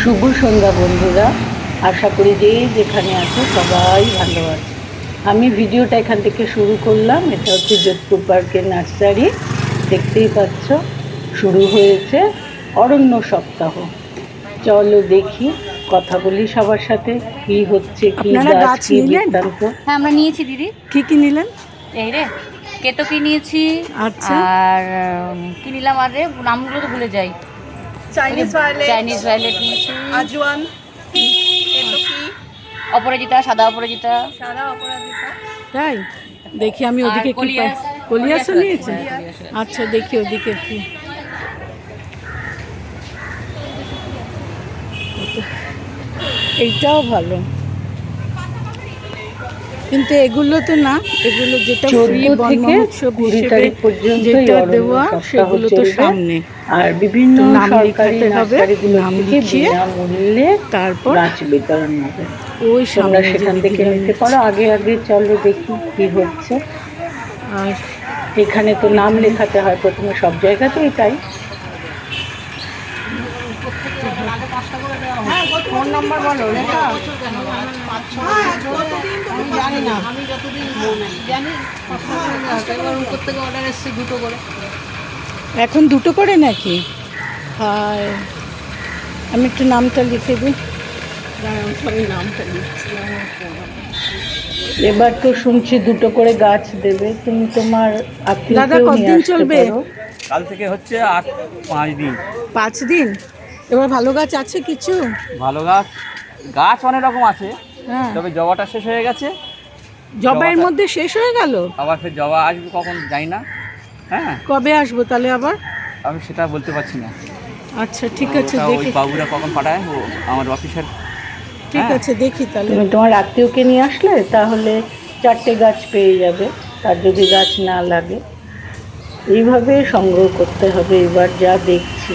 শুভ সন্ধ্যা বন্ধুরা। আশা করি যে যেখানে আছে সবাই ভালো আছে। আমি ভিডিওটা এখান থেকে শুরু করলাম। এটা হচ্ছে যোধপুর পার্কের নার্সারি। দেখতেই পাচ্ছ শুরু হয়েছে অরণ্য সপ্তাহ। চলো দেখি কথা বলি সবার সাথে। কি হচ্ছে কি গাছ গাছ কি বৃত্তান্ত? হ্যাঁ আমরা নিয়েছি দিদি। কি কি নিলেন? এই রে কেতকি নিয়েছি। আচ্ছা। আর কি নিলাম আর রে? নামগুলো তো ভুলে যাই। চাইনিজ ভায়োলেট চাইনিজ ভায়োলেট নিয়েছি। আজওয়ান অপরাজিতা সাদা অপরাজিতা। সাদা অপরাজিতা। তাই? দেখি আমি ওদিকে কি। পাই। কলিয়াসও কলিয়াস নিয়েছে? আচ্ছা দেখি ওদিকে কি। এইটাও ভালো। কিন্তু এগুলো তো না এগুলো যেটা ফ্রি থেকে কুড়ি তারিখ পর্যন্ত যেটা দেওয়া সেগুলো তো সামনে। আর বিভিন্ন সরকারি নার্সারিগুলো নাম থেকে লিখিয়ে বিনামূল্যে তারপর গাছ বিতরণ হবে। ওই তোমরা সামনে সেখান থেকে নিতে পারো। আগে আগে চলো দেখি কি হচ্ছে। আর এখানে তো নাম লেখাতে হয় প্রথমে সব জায়গাতেই তাই? ফোন নাম্বার বলো লেখা। আমি জানি না। জানি। এবার উপর থেকে অর্ডার এসছে দুটো করে এখন দুটো করে নাকি? হায়। আমি একটু নামটা লিখে দিই। এবার তো শুনছি দুটো করে গাছ দেবে। তুমি তোমার দাদা, কতদিন চলবে? কাল থেকে হচ্ছে আট পাঁচ দিন। পাঁচ দিন? এবার ভালো গাছ আছে কিছু? ভালো গাছ গাছ অনেক রকম আছে হ্যাঁ। তবে জবাটা শেষ হয়ে গেছে। জবাইয়ের মধ্যে শেষ হয়ে গেল? আবার ফের জবা আসবে কখন যাই না। হ্যাঁ। কবে আসব তাহলে আবার? আমি সেটা বলতে পারছি না। আচ্ছা ঠিক আছে দেখি। বাবুরা কখন পাঠায় ও আমার অফিসার ঠিক হ্যাঁ। আছে দেখি তাহলে। তুমি তোমার আত্মীয়কে নিয়ে আসলে তাহলে চারটে গাছ পেয়ে যাবে তার যদি গাছ না লাগে। এইভাবে সংগ্রহ করতে হবে এবার যা দেখছি।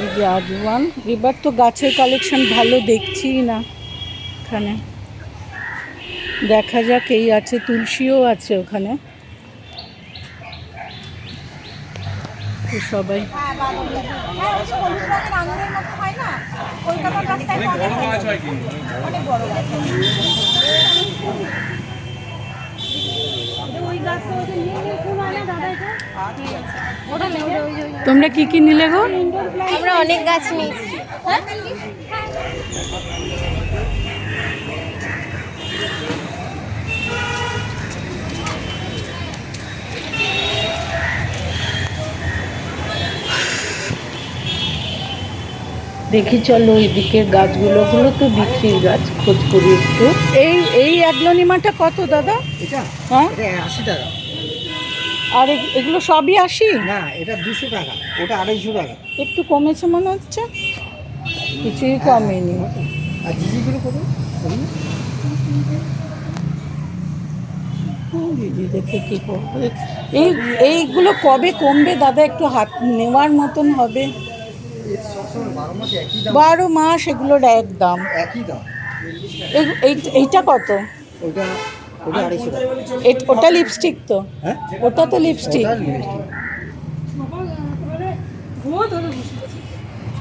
এই যে আজওয়ান। এবার তো গাছের কালেকশন ভালো দেখছি না এখানে। দেখা যাক এই আছে তুলসীও আছে ওখানে। তো সবাই তোমরা কি কি নিলে গো? আমরা অনেক গাছ নিয়েছি। দেখি চলো ওই দিকের গাছগুলো গুলো তো বিক্রির গাছ খোঁজ করি একটু। এই এই অ্যাগ্লোনিমাটা কত দাদা? এটা? হ্যাঁ? আশি টাকা। আর এগুলো সবই আসি না এটা দুশো টাকা। ওটা আড়াইশো টাকা। একটু কমেছে মনে হচ্ছে। কিছুই কমেনি। আর জিজিগুলো কত? দিদি দেখে কি করবে? এই এইগুলো কবে কমবে দাদা? একটু হাত নেওয়ার মতন হবে। বারো মাসে একই দাম বারো মাস এগুলোর এক দাম। একই দাম। এই- এই- এইটা কত? ওটা লিপস্টিক তো। হ্যাঁ? ওটা তো লিপস্টিক ওটা লিপস্টিক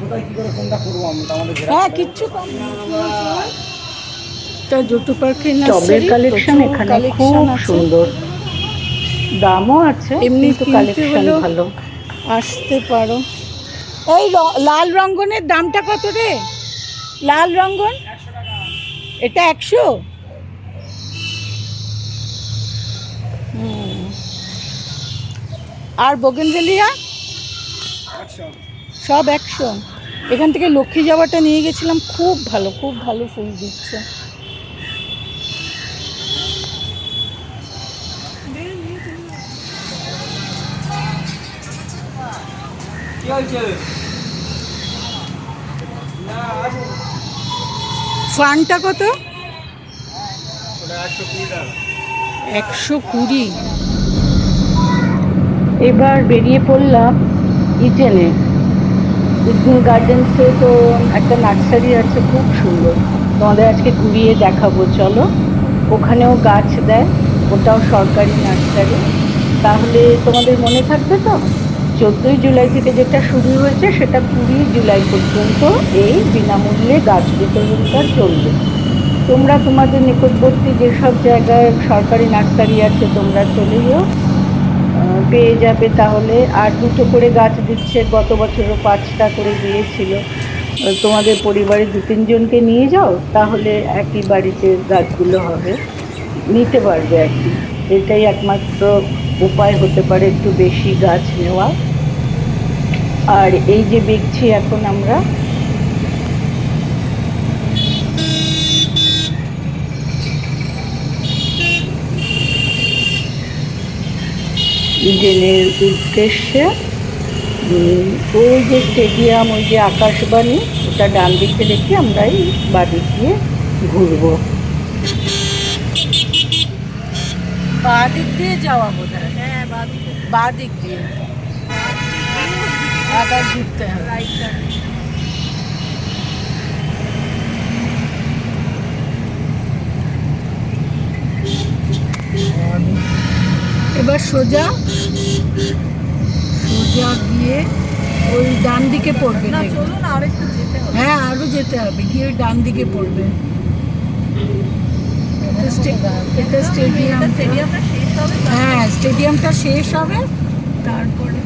ওটা কি করে কোনটা করব আমরা আমাদের ঘেরা হ্যাঁ কিচ্ছু তা জুটু পার্কের টবের কালেকশন এখানে খুব সুন্দর। দামও আছে এমনি কিনতে কালেকশন ভালো। আসতে পারো। এই লাল রঙ্গনের দামটা কত রে? লাল রঙ্গন? এটা একশো? আর বগেনভেলিয়া সব একশো। এখান থেকে লক্ষ্মী জবাটা নিয়ে গেছিলাম, খুব ভালো খুব ভালো ফুল দিচ্ছে। কি হয়েছে? ফানটা কত? একশো কুড়ি। এবার বেরিয়ে পড়লাম ইডেনে। ইডেন গার্ডেন্সে তো একটা নার্সারি আছে, খুব সুন্দর। তোমাদের আজকে ঘুরিয়ে দেখাবো, চলো। ওখানেও গাছ দেয়, ওটাও সরকারি নার্সারি। তাহলে তোমাদের মনে থাকবে তো? চোদ্দোই জুলাই থেকে যেটা শুরু হয়েছে, সেটা কুড়ি জুলাই পর্যন্ত এই বিনামূল্যে গাছ বিতরণটা চলবে। তোমরা তোমাদের নিকটবর্তী যেসব জায়গায় সরকারি নার্সারি আছে, তোমরা চলে যাও। পেয়ে যাবে তাহলে। আর দুটো করে গাছ দিচ্ছে, গত বছরও পাঁচটা করে দিয়েছিল। তোমাদের পরিবারে দু তিনজনকে নিয়ে যাও, তাহলে একই বাড়িতে গাছগুলো হবে। নিতে পারবে আর কি। এটাই একমাত্র উপায় হতে পারে একটু বেশি গাছ নেওয়া। আর এই যে দেখছি এখন আমরা, ইডেনের উদ্দেশ্যে ওই যে স্টেডিয়াম, ওই যে আকাশবাণী, ওটা ডান দিকে রেখে আমরা এই বাড়ি দিয়ে ঘুরবো। বা দিক দিয়ে যাওয়া বোধ হয় হ্যাঁ বা দিক দিয়ে। আবার ঘুরতে হবে। এবার সোজা সোজা গিয়ে ওই ডান দিকে পড়বে। হ্যাঁ আরও যেতে হবে গিয়ে ওই ডান দিকে পড়বে। এটা স্টে- এটা স্টেডিয়াম। হ্যাঁ স্টেডিয়ামটা শেষ হবে। তারপরে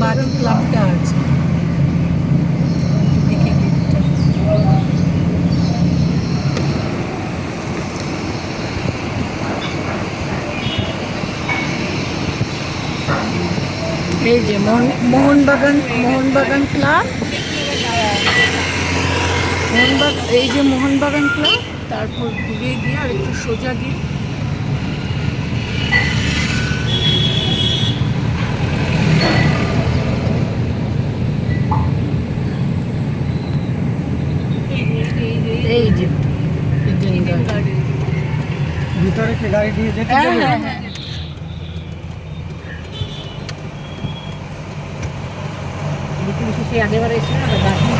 বারো ক্লাবটা আছে। দেখে গেটটা এই যে মোহন মোহনবাগান মোহনবাগান ক্লাব। মোহনবাগ এই যে মোহনবাগান ক্লাব তারপর ঘুরিয়ে গিয়ে আর একটু সোজা গিয়ে এই যে। ভিতরে কি গাড়ি দিয়ে যেতে হ্যাঁ? হ্যাঁ হ্যাঁ আগেবার এসে না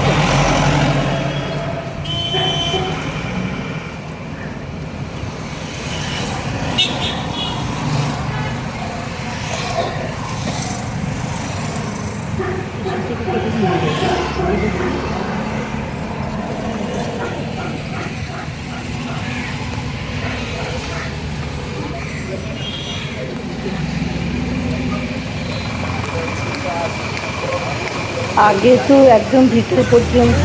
আগে তো একদম ভিতর পর্যন্ত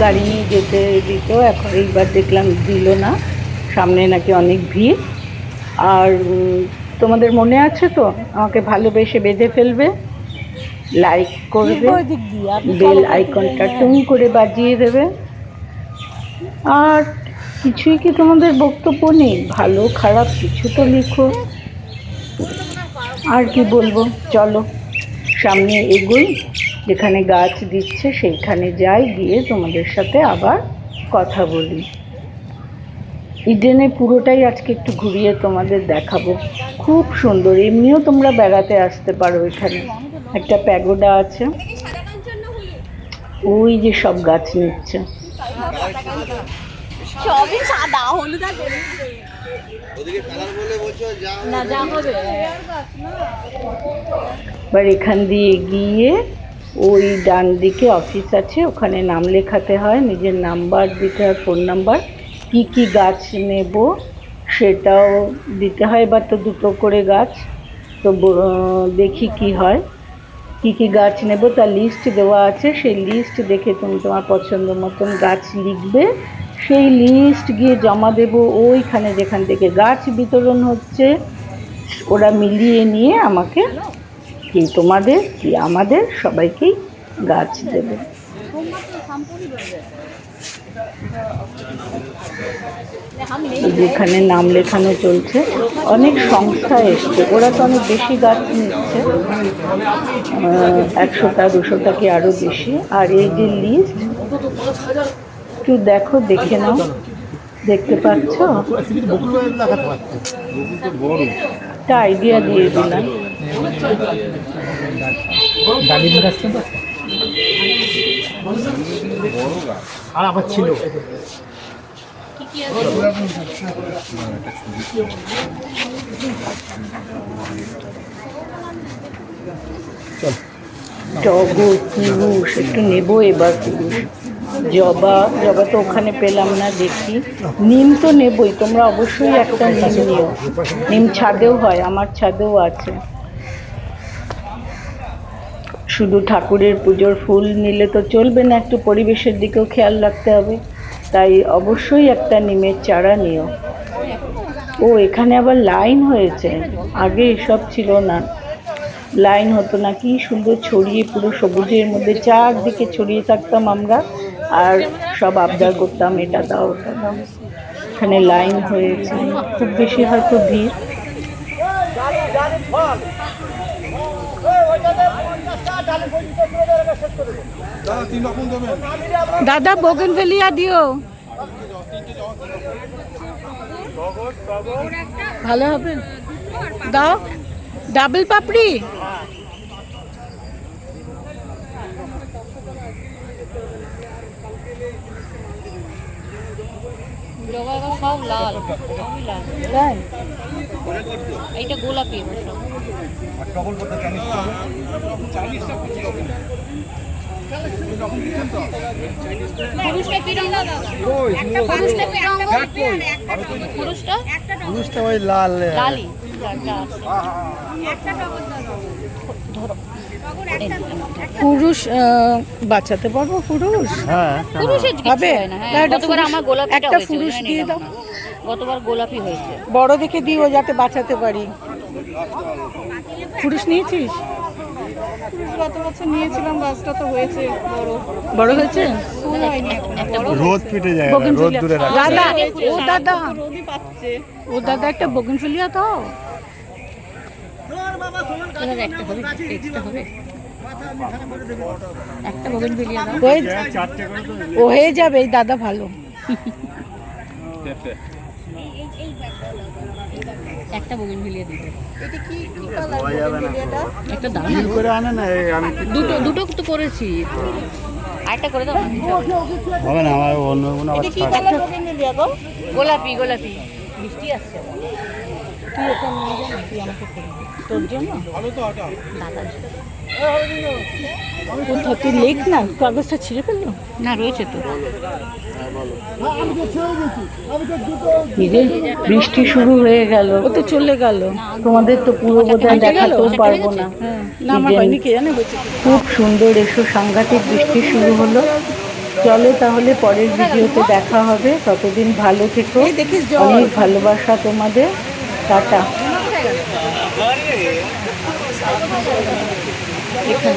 গাড়ি নিয়ে যেতে দিত, এখন এইবার দেখলাম দিল না। সামনে নাকি অনেক ভিড়। আর তোমাদের মনে আছে তো? আমাকে ভালোবেসে বেঁধে ফেলবে? লাইক করবে? বেল আইকনটা টুং করে বাজিয়ে দেবে। আর কিছুই কি তোমাদের বক্তব্য নেই? ভালো খারাপ কিছু তো লিখো। আর কি বলব? চলো সামনে এগোই। যেখানে গাছ দিচ্ছে সেইখানে যাই গিয়ে তোমাদের সাথে আবার কথা বলি। ইডেনে পুরোটাই আজকে একটু ঘুরিয়ে তোমাদের দেখাবো। খুব সুন্দর এমনিও তোমরা বেড়াতে আসতে পারো এখানে। একটা প্যাগোডা আছে। ওই যে সব গাছ নিচ্ছে। সবই সাদা হলুদ আর না যা হবে। এবার এখান দিয়ে গিয়ে ওই ডান দিকে অফিস আছে ওখানে নাম লেখাতে হয় নিজের নাম্বার দিতে হয় ফোন নাম্বার। কি কি গাছ নেব সেটাও দিতে হয় এবার তো দুটো করে গাছ। তো দেখি কি হয়। কি কি গাছ নেব তার লিস্ট দেওয়া আছে। সেই লিস্ট দেখে তুমি তোমার পছন্দ মতন গাছ লিখবে। সেই লিস্ট গিয়ে জমা দেব ওইখানে যেখান থেকে গাছ বিতরণ হচ্ছে। ওরা মিলিয়ে নিয়ে আমাকে কি তোমাদের, কি আমাদের সবাইকেই গাছ দেবে। যেখানে নাম লেখানো চলছে, অনেক সংস্থা এসছে। ওরা তো অনেক বেশি গাছ নিচ্ছে একশোটা, দুশোটা কি আরও বেশি। আর এই যে লিস্ট একটু দেখো, দেখে নাও। দেখতে পাচ্ছ? একটা আইডিয়া দিয়ে দিলাম। আর আবার ছিল। টগর পুরুষ একটু নেব এবার। পুরুষ জবা জবা তো ওখানে পেলাম না, দেখি। নিম তো নেবই, তোমরা অবশ্যই একটা নিম নিও। নিম ছাদেও হয়, আমার ছাদেও আছে। শুধু ঠাকুরের পুজোর ফুল নিলে তো চলবে না, একটু পরিবেশের দিকেও খেয়াল রাখতে হবে। তাই অবশ্যই একটা নিমের চারা নিও। ও, এখানে আবার লাইন হয়েছে। আগে এসব ছিল না। লাইন হতো না, কি সুন্দর ছড়িয়ে পুরো সবুজের মধ্যে চারদিকে ছড়িয়ে থাকতাম আমরা। আর সব আবদার করতাম, এটা দাও, ওটা দাও। এখানে লাইন হয়েছে। খুব বেশি হয়তো ভিড়। দাদা বোগেনভেলিয়া দিও। ভালো হবে। দাও। ডাবল পাপড়ি। সব লাল এইটা গোলাপি এবার সব পুরুষটা কি রঙ? পুরুষটা পুরুষটা। পুরুষটা ওই। লাল। লালই পুরুষ বাঁচাতে পারব পুরুষ? হ্যাঁ। হবে? হয় হ্যাঁ। আমার একটা পুরুষ দিয়ে দাও। গতবার গোলাপি হয়েছে। বড় দেখে দিও যাতে বাঁচাতে পারি। পুরুষ নিয়েছিস? গত বছর নিয়েছিলাম গাছটা তো হয়েছে বড়। বড় হয়েছে? ফুল হয়নি এখন। রোদ পিটে যায় রোদ দূরে রাখে দাদা ও দাদা। রোদই পাচ্ছে। ও দাদা একটা বগেনভেলিয়া দাও এবার একটা হবে এক্সট্রা হবে। একটা বগন বিলিয়ে দাও হয়ে ও হয়ে যাবে এই দাদা ভালো। একটা বোগেন ভিলিয়ে দিতে এটা কি কি কালার একটা দাম। করে আনে না আমি দুটো দুটো তো করেছি। আরেকটা করে দাও হবে। না আমার অন্য কোনো আবার কি কালার বোগেনভেলিয়া গো গোলাপি গোলাপি। মিষ্টি আসছে তুই এটা নিয়ে যা তুই আমাকে করে তোর জন্য? কোথাও তুই লেখ না কাগজটা ছিঁড়ে ফেলল? না রয়েছে তো। বৃষ্টি শুরু হয়ে গেল। ও তো চলে গেল। তোমাদের তো পুরো বোধহয় দেখাতেও পারব না। হ্যাঁ। খুব সুন্দর এসো সাংঘাতিক বৃষ্টি শুরু হলো। চলো তাহলে পরের ভিডিওতে দেখা হবে। ততদিন ভালো থেকো। অনেক ভালোবাসা তোমাদের। টাটা। you. can